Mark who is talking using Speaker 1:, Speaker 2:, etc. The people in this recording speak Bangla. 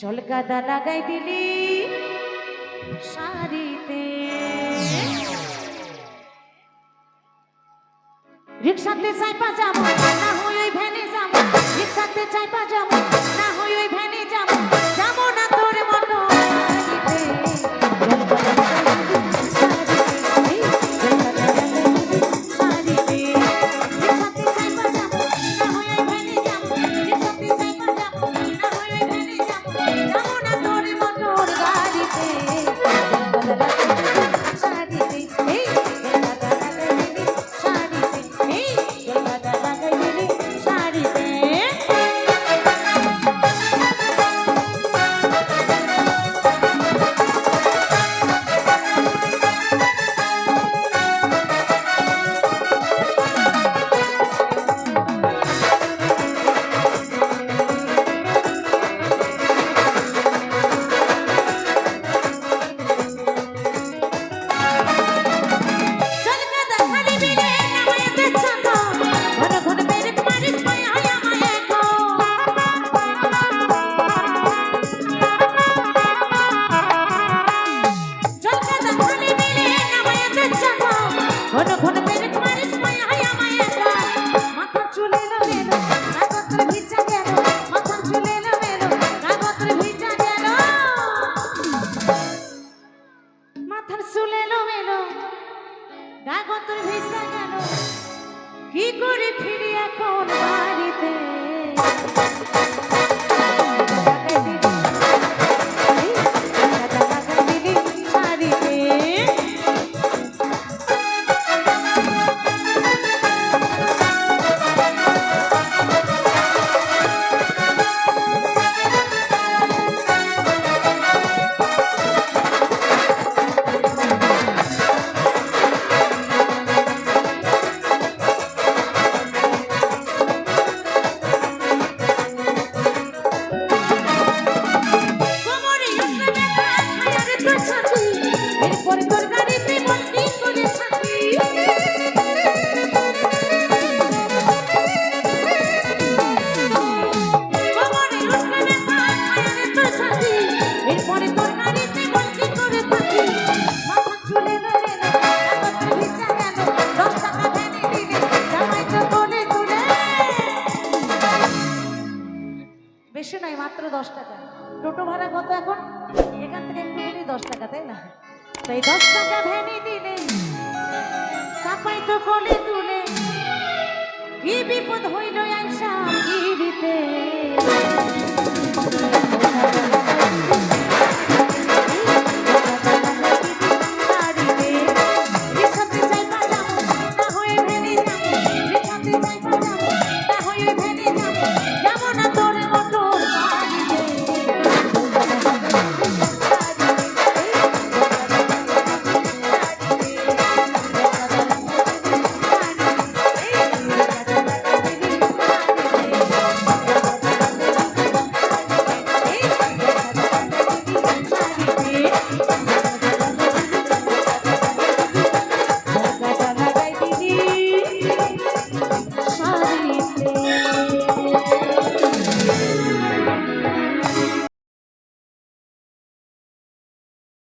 Speaker 1: জলকাদা লাগাই দিলি শাড়িতে। রিক্সাতে চাইপা যাব না হয়ে ভ্যানে যাব। রিক্সাতে চাইপা যাব। ঘুরে ফিরে এখন বাড়িতে। মাত্র দশ টাকা। টোটো ভাড়া কত এখন? এখান থেকে একটু গেলেই দশ টাকা, তাই না? তাই দশ টাকা ভ্যানি দিলে, চাপাই তো কোলে তুলে, কি বিপদ হইল আইসা